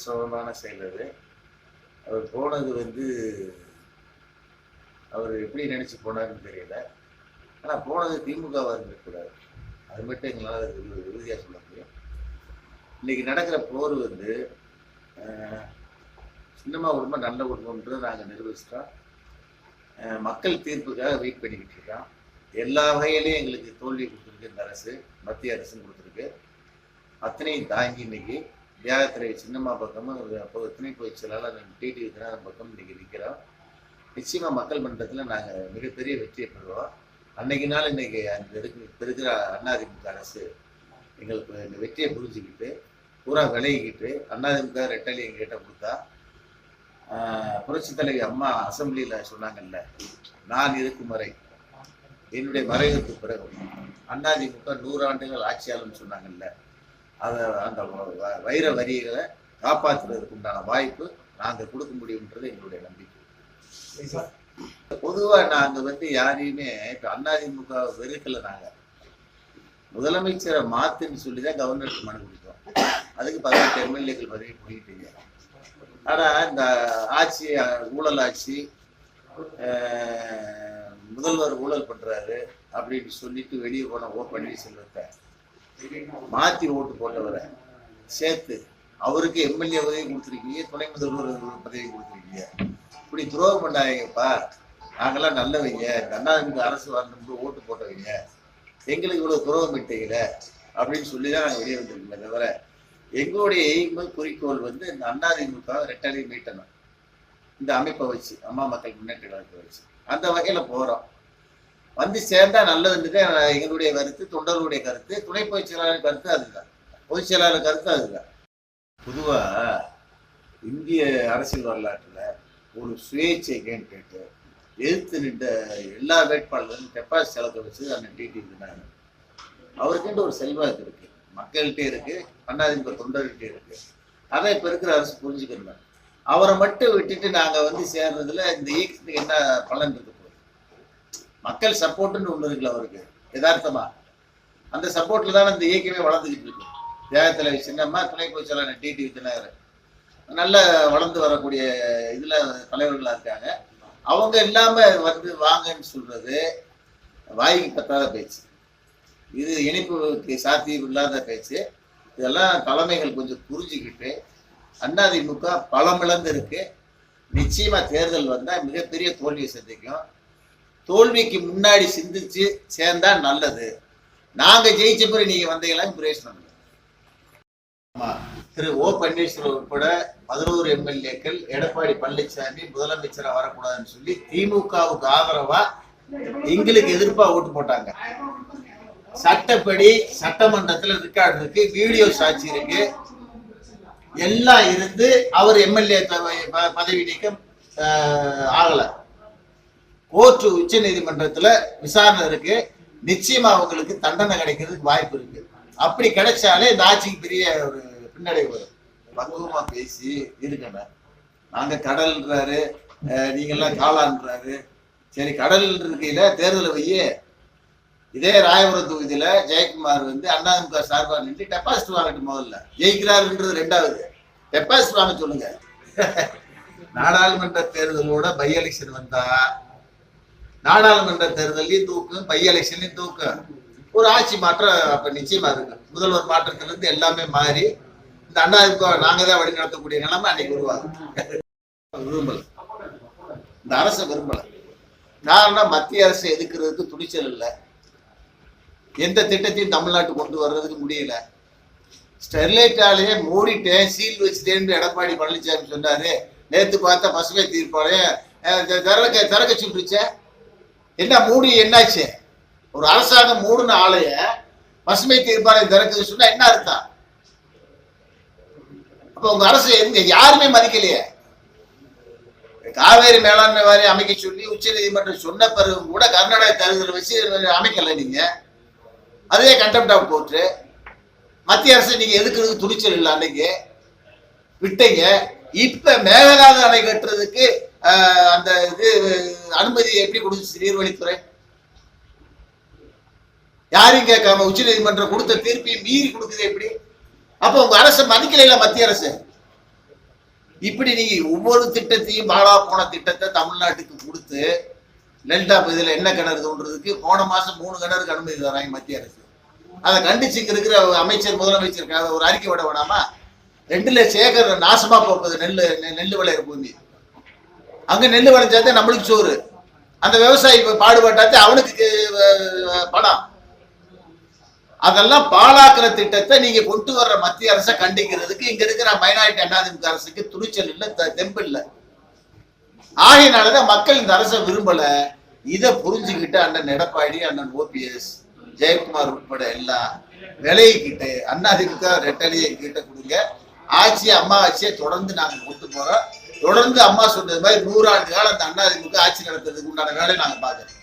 சிரமமான செயல் அது. அவர் போனது வந்து அவர் எப்படி நினச்சி போனாருன்னு தெரியல. ஆனால் போனது திமுகவாக இருந்திருக்கூடாது அது மட்டும் எங்களால் அது உறுதியாக சொல்ல முடியும். இன்றைக்கி நடக்கிற போர் வந்து சின்னமாக குடும்பம் நல்ல குடும்பம்ன்றதை நாங்கள் நிரூபிச்சிட்டோம். மக்கள் தீர்ப்புக்காக வெயிட் பண்ணிக்கிட்டு இருக்கோம். எல்லா வகையிலையும் எங்களுக்கு தோல்வி கொடுத்துருக்கு இந்த அரசு மத்திய அரசும் கொடுத்துருக்கு. அத்தனையும் தாங்கி இன்னைக்கு தியாகத்துறை சின்னம்மா பக்கமும் அப்போ துணை பொதுச் செயலாளர் டிடி வித்யானந்தன் பக்கம் இன்னைக்கு நிற்கிறோம் நிச்சயமாக மக்கள் மன்றத்தில் நாங்கள் மிகப்பெரிய வெற்றியை பெறுவோம். அன்னைக்கு நாள் இன்னைக்கு அந்த இருக்கு இப்ப இருக்கிற அதிமுக அரசு எங்களுக்கு இந்த வெற்றியை புரிஞ்சுக்கிட்டு பூரா விலகிக்கிட்டு அதிமுக ரெட்டலி எங்ககிட்ட கொடுத்தா புரட்சி தலைவி அம்மா அசம்பிளியில் சொன்னாங்கல்ல நான் இருக்கும் வரை என்னுடைய மறைவுக்கு பிறகு அதிமுக நூறாண்டுகள் ஆட்சியாளர்னு சொன்னாங்கல்ல அதை அந்த வ- வைர வரிகளை காப்பாற்றுறதுக்கு உண்டான வாய்ப்பு நாங்கள் கொடுக்க முடியுன்றது எங்களுடைய நம்பிக்கை. பொதுவாக நாங்கள் வந்து யாரையுமே இப்போ அதிமுக வெறுக்கல நாங்கள் முதலமைச்சரை மாத்துன்னு சொல்லி தான் கவர்னருக்கு மனு கொடுத்தோம். அதுக்கு பதினெட்டு எம்எல்ஏக்கள் பதவி முடிக்கிட்டீங்க ஆனால் இந்த ஆட்சி ஊழல் ஆட்சி முதல்வர் ஊழல் பண்ணுறாரு அப்படின்னு சொல்லிட்டு வெளியே போன ஓ பன்னீர்செல்வத்தை மாத்தி ஓட்டு போட்டவரை சேர்த்து அவருக்கு எம்எல்ஏ பதவி கொடுத்துருக்கீங்க துணை முதல்வர் பதவி கொடுத்துருக்கீங்க. இப்படி துரோகம் பண்ணாதீங்கப்பா. நாங்கெல்லாம் நல்லவங்க. இந்த அரசு வரணும்னு ஓட்டு போட்டவங்க. எங்களுக்கு இவ்வளவு துரோகம் விட்டீங்கள அப்படின்னு சொல்லி தான் நாங்கள் வெளியே வந்திருக்கோமே தவிர எங்களுடைய எய்ம் குறிக்கோள் வந்து இந்த அண்ணாதிமுக ரெட்டலை மீட்டணும். இந்த அமைப்பை வச்சு அம்மா மக்கள் முன்னேற்ற கழகத்தை வச்சு. அந்த வகையில் போகிறோம் வந்து சேர்ந்தா நல்லதுன்றது எங்களுடைய கருத்து தொண்டர்களுடைய கருத்து துணை பொதுச் செயலாளர் கருத்து அதுதான் பொதுச் செயலாளர் கருத்து அதுதான் பொதுவா இந்திய அரசியல் வரலாற்றில் ஒரு சுயேட்சை கேட்டு எதிர்த்து நின்ற எல்லா வேட்பாளர்களும் டெபாசிட் செலக்க வச்சு அந்த டிடி இருந்தாங்க. அவருக்கிட்ட ஒரு செல்வாக்கு இருக்கு. மக்கள்கிட்டே இருக்கு அண்ணாதிமுக தொண்டர்கிட்டே இருக்கு. அதை இப்போ இருக்கிற அரசு புரிஞ்சுக்கணும். அவரை மட்டும் விட்டுட்டு நாங்கள் வந்து சேர்றதுல இந்த இயக்கத்துக்கு என்ன பலன் இருக்கு? மக்கள் சப்போர்ட்னு ஒண்ணு இருக்குல்ல அவருக்கு யதார்த்தமா. அந்த சப்போர்ட்ல தான் இந்த இயக்கமே வளர்ந்துக்கிட்டு இருக்கு. தேகத்தலை சின்னம்மா துணை பொதுச் செயலாளர் டிடி விஜயநகர் நல்ல வளர்ந்து வரக்கூடிய இதுல தலைவர்களா இருக்காங்க. அவங்க இல்லாம வந்து வாங்கன்னு சொல்றது வாய்க்கு பத்தாத பேச்சு. இது இணைப்புக்கு சாத்தியம் இல்லாத பேச்சு. இதெல்லாம் தலைமைகள் கொஞ்சம் புரிஞ்சுக்கிட்டு அதிமுக பலமிழந்து இருக்கு. நிச்சயமா தேர்தல் வந்தா மிகப்பெரிய தோல்வியை சந்திக்கும். தோல்விக்கு முன்னாடி சிந்திச்சு சேர்ந்தா நல்லது. நாங்க ஜெயிச்ச பிறகு நீங்க வந்தீங்களா பிரயோஜனம் இல்லை. ஆமா. திரு ஓ பன்னீர்செல்வம் உட்பட பதினோரு எம்எல்ஏக்கள் எடப்பாடி பழனிசாமி முதலமைச்சரா வரக்கூடாதுன்னு சொல்லி திமுகவுக்கு ஆதரவா எங்களுக்கு எதிர்ப்பா ஓட்டு போட்டாங்க. சட்டப்படி சட்டமன்றத்துல ரெக்கார்டு இருக்கு வீடியோ சாட்சி இருக்கு. எல்லாம் இருந்து அவர் எம்எல்ஏ பதவி நீக்கம் ஆகலை. கோர்ட் உச்ச நீதிமன்றத்துல விசாரணை இருக்கு. நிச்சயமா அவங்களுக்கு தண்டனை கிடைக்கிறதுக்கு வாய்ப்பு இருக்கு. அப்படி கிடைச்சாலே இந்த ஆட்சிக்கு பெரிய ஒரு பின்னடைவு வரும். பக்குவமா பேசி இருக்கணும் நாங்க கடல்ன்றாரு நீங்கெல்லாம் காளான்றாரு. சரி கடல் இருக்கையில தேர்தலை வையே. இதே ராயபுரம் தொகுதியில ஜெயக்குமார் வந்து அண்ணாதிமுக சார்பாக நின்று டெபாசிட் வாங்கட்டும் முதல்ல. ஜெயிக்கிறாருன்றது ரெண்டாவது. டெபாசிட் வாங்க சொல்லுங்க. நாடாளுமன்ற தேர்தலோட பை எலெக்ஷன் வந்தா நாடாளுமன்ற தேர்தலையும் தூக்கும் பை எலெக்ஷன்லையும் தூக்கும். ஒரு ஆட்சி மாற்றம் அப்ப நிச்சயமா இருக்கு முதல்வர் மாற்றத்திலிருந்து எல்லாமே மாறி இந்த அண்ணா நாங்க தான் வழி நடத்தக்கூடிய நிலைமை அன்னைக்கு உருவாகும். விரும்பல. இந்த அரசை விரும்பல. காரணம் மத்திய அரசு எதுக்குறதுக்கு துணிச்சல் இல்லை. எந்த திட்டத்தையும் தமிழ்நாட்டு கொண்டு வர்றதுக்கு முடியல. ஸ்டெர்லைட் ஆலையே மூடிட்டேன் சீல் வச்சுட்டேன்னு எடப்பாடி பழனிசாமி சொன்னாரு. நேத்து பார்த்தா பசுமை தீர்ப்பாளையம் அஹ் த- திறக்க திறக்க என்ன மூடி என்னாச்சு? ஒரு அரசாங்கம் மூடுன ஆலைய பசுமை தீர்ப்பாளையம் திறக்குது சொன்னா என்ன அர்த்தம்? அப்ப உங்க அரசு எங்க யாருமே மதிக்கலையே. காவேரி மேலாண்மை வாரியம் அமைக்க சொல்லி உச்ச நீதிமன்றம் சொன்ன பிறகு கூட கர்நாடக தேர்தல் வச்சு அமைக்கல நீங்க. அதுவே கண்டெம்ட் ஆஃப் கோர்ட்டு மத்திய அரசு நீங்க எதுக்குறதுக்கு துணிச்சல் இல்லை அன்னைக்கு? விட்டீங்க. இப்ப மேகதாது அணை கட்டுறதுக்கு அந்த இது அனுமதி எப்படி கொடுத்துச்சு நீர்வழித்துறை யாரையும் கேட்காம உச்ச நீதிமன்றம் கொடுத்த தீர்ப்பையும் மீறி கொடுக்குது எப்படி? அப்ப உங்க அரசு மதிக்கலையில மத்திய அரசு? இப்படி நீங்க ஒவ்வொரு திட்டத்தையும் பாலா போன திட்டத்தை தமிழ்நாட்டுக்கு கொடுத்து டெல்டா பகுதியில் என்ன கிணறு தோன்றதுக்கு போன மாசம் மூணு கிணறுக்கு அனுமதி தராங்க மத்திய அரசு. அதை கண்டிச்சு இங்க இருக்கிற அமைச்சர் முதலமைச்சர் ஒரு அறிக்கை விட வேணாமா ரெண்டு லட்சம் ஏக்கர் நாசமா போகுது நெல் நெல் விளையிற பூமி. அங்க நெல் விளைஞ்சாதே நம்மளுக்கு சோறு. அந்த விவசாயி பாடுபட்டாத்தே அவனுக்கு பணம். அதெல்லாம் பாழாக்குற திட்டத்தை நீங்க கொண்டு வர்ற மத்திய அரசை கண்டிக்கிறதுக்கு இங்க இருக்கிற மைனாரிட்டி அண்ணாதிமுக அரசுக்கு துணிச்சல் இல்ல தெம்பு இல்ல. ஆகையினாலதான் மக்கள் இந்த அரசை விரும்பல. இதை புரிஞ்சுக்கிட்டு அண்ணன் எடப்பாடி அண்ணன் ஓபிஎஸ் ஜெயக்குமார் உட்பட எல்லாம் விலையிக்கிட்டு அண்ணாதிமுக ரெட்டலியை கிட்ட கொடுங்க. ஆட்சி அம்மா ஆட்சியை தொடர்ந்து நாங்க கொண்டு போறோம். தொடர்ந்து அம்மா சொன்னது மாதிரி நூறாண்டு காலம் அந்த அதிமுக ஆட்சி நடத்துறதுக்கு உண்டான வேலையை நாங்க பாக்குறோம்